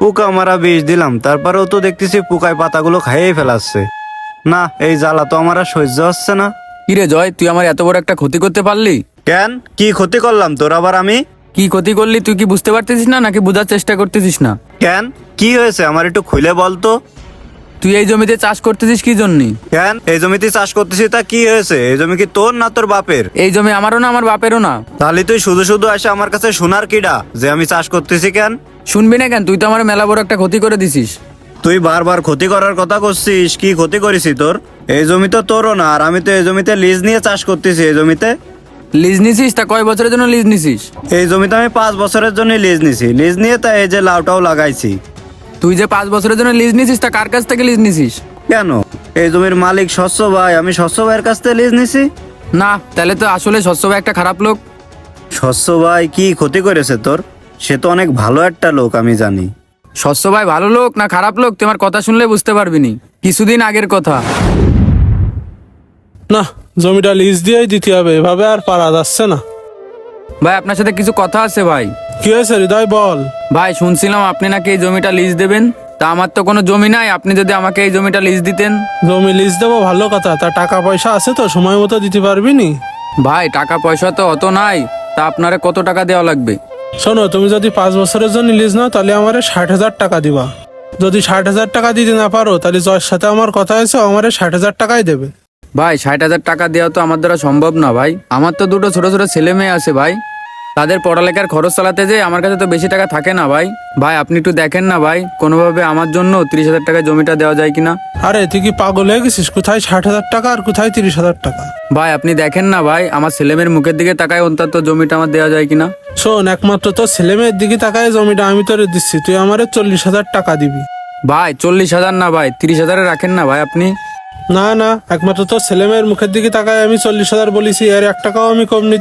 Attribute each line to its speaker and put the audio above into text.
Speaker 1: পোকা মারা বিষ দিলাম তারপরেও তো দেখতেছি পোকায় পাতাগুলো খাইয়ে ফেলাচ্ছে। না এই জ্বালা তো আমার আর সহ্য হচ্ছে না।
Speaker 2: কিরে জয় তুই আমার এত বড় একটা ক্ষতি করতে পারলি?
Speaker 1: কেন? কি ক্ষতি করলাম তোর আবার আমি?
Speaker 2: কি ক্ষতি করলি তুই কি বুঝতে পারতেছিস না নাকি বোঝার চেষ্টা করতেছিস না?
Speaker 1: কেন? কি হয়েছে? আমার একটু খুলে বলতো
Speaker 2: তুই এই জমিতে চাষ করতেছিস কি জন্যে?
Speaker 1: কেন? এই জমিতে চাষ করতেছি তা কি হয়েছে? এই জমি কি তোর না তোর বাপের?
Speaker 2: এই জমি আমারও না আমার বাপেরও না।
Speaker 1: তাহলে তুই শুধু শুধু আসে আমার কাছে শোনার কিডা যে আমি চাষ করতেছি কেন?
Speaker 2: শুনবি না কেন? তুই তো আমার মেলা বড় একটা ক্ষতি করে দিছিস।
Speaker 1: তুই বারবার ক্ষতি করার কথা করছিস কি ক্ষতি করেছি তোর? এই জমি তো তোরও না আর আমি তো এই জমিতে লিজ নিয়ে চাষ করতেছি এই জমিতে।
Speaker 2: লিজ নিছিস? তা কয় বছরের জন্য লিজ নিছিস?
Speaker 1: এই জমিতে আমি পাঁচ বছরের জন্য লিজ নিছি। লিজ নিয়ে তা এই যে লাউটাও লাগাইছি।
Speaker 2: তুই যে পাঁচ বছরের জন্য লিজ নিছিস তা কার কাছ থেকে লিজ নিছিস?
Speaker 1: কেন? এই জমির মালিক শস্য ভাই আমি শস্য ভাইয়ের কাছ থেকে লিজ নিছি?
Speaker 2: না তাহলে তো আসলে শস্য ভাই একটা খারাপ লোক।
Speaker 1: শস্য ভাই কি ক্ষতি করেছে তোর? সে তো অনেক ভালো একটা লোক আমি জানি।
Speaker 2: শস্য ভাই ভালো লোক না খারাপ লোক তোমার কথা শুনলে বুঝতে পারবি নি। কিছুদিন আগের কথা।
Speaker 3: না জমিটা লিজ দিয়েই দিতে হবে এভাবে আর পারা যাচ্ছে না।
Speaker 2: ভাই আপনার সাথে কিছু কথা আছে ভাই।
Speaker 3: কি হয়েছে হৃদয় বল।
Speaker 2: ভাই শুনছিলাম আপনি নাকি এই জমিটা লিজ দেবেন। তা আমার তো কোনো জমি নাই আপনি যদি আমাকে এই জমিটা লিজ দিতেন।
Speaker 3: জমি লিজ দেবো ভালো কথা। তা টাকা পয়সা আছে তো সময় মতো দিতে পারবি নি?
Speaker 2: ভাই টাকা পয়সা তো অত নাই তা আপনারে কত টাকা দেওয়া লাগবে?
Speaker 3: শোনো তুমি যদি পাঁচ বছরের জন্য লিজ নাও তাহলে আমারে ষাট হাজার টাকা দিবা। যদি ষাট হাজার টাকা দিতে না পারো তাহলে জয়ের সাথে আমার কথা হয়েছে আমারে ষাট হাজার টাকাই দেবে।
Speaker 2: ভাই ষাট হাজার টাকা দেওয়া তো আমার দ্বারা সম্ভব না ভাই। আমার তো দুটো ছোট ছোট ছেলে মেয়ে আছে ভাই। তাদের পড়ালেখার খরচ চালাতে যে আমার কাছে তো বেশি টাকা থাকে না ভাই। ভাই আপনি একটু দেখেন না ভাই কোনোভাবে আমার জন্য তিরিশ হাজার টাকা জমিটা দেওয়া যায় কিনা?
Speaker 3: আরে তুই কি পাগল হয়ে গেছিস? কোথায় ষাট হাজার টাকা আর কোথায় তিরিশ হাজার টাকা?
Speaker 2: ভাই আপনি দেখেন না ভাই আমার ছেলেমেয়ের মুখের দিকে তাকায় অন্তত জমিটা আমার দেওয়া যায় কিনা?
Speaker 3: শোন একমাত্র তো ছেলে মেয়ের দিকে তাকায় জমিটা আমি তোরে দিচ্ছি তুই আমার চল্লিশ হাজার টাকা দিবি।
Speaker 2: ভাই চল্লিশ হাজার না ভাই তিরিশ হাজারে রাখেন না ভাই আপনি।
Speaker 3: না না একমাত্র তো ছেলে মেয়ের মুখের দিকে তাকায় আমি চল্লিশ হাজার বলেছি আর এক টাকাও আমি কম নিতে